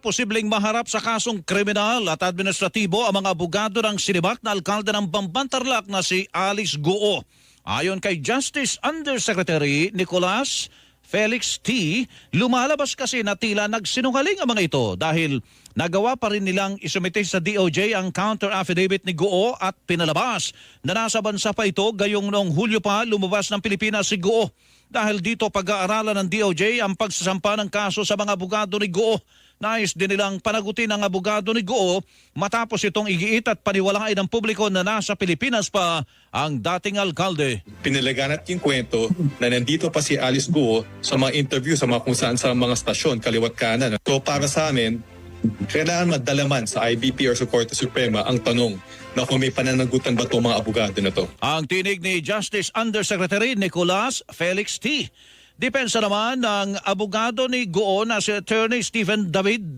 Posibleng maharap sa kasong kriminal at administratibo ang mga abogado ng sinibak na alkalde ng Bambantarlak na si Alice Goo. Ayon kay Justice Undersecretary Nicolas Felix T, lumalabas kasi na tila nagsinungaling ang mga ito dahil nagawa pa rin nilang isumite sa DOJ ang counter affidavit ni Goo at pinalabas na nasa bansa pa ito gayong noong Hulyo pa lumabas ng Pilipinas si Goo. Dahil dito pag-aaralan ng DOJ ang pagsasampa ng kaso sa mga abogado ni Goo. Nais din nilang panagutin ang abogado ni Goo matapos itong igiit at paniwalain ng publiko na nasa Pilipinas pa ang dating alkalde. pinalaganat yung kwento na nandito pa si Alice Guo sa mga interview sa mga kung saan sa mga stasyon, kaliwat kanan. So para sa amin, kailangan madalaman sa IBP or sa Korte Suprema ang tanong na kung may pananagutan ba itong mga abogado na to. Ang tinig ni Justice Undersecretary Nicolas Felix T. Depensa naman ng abogado ni Goo na si Attorney Stephen David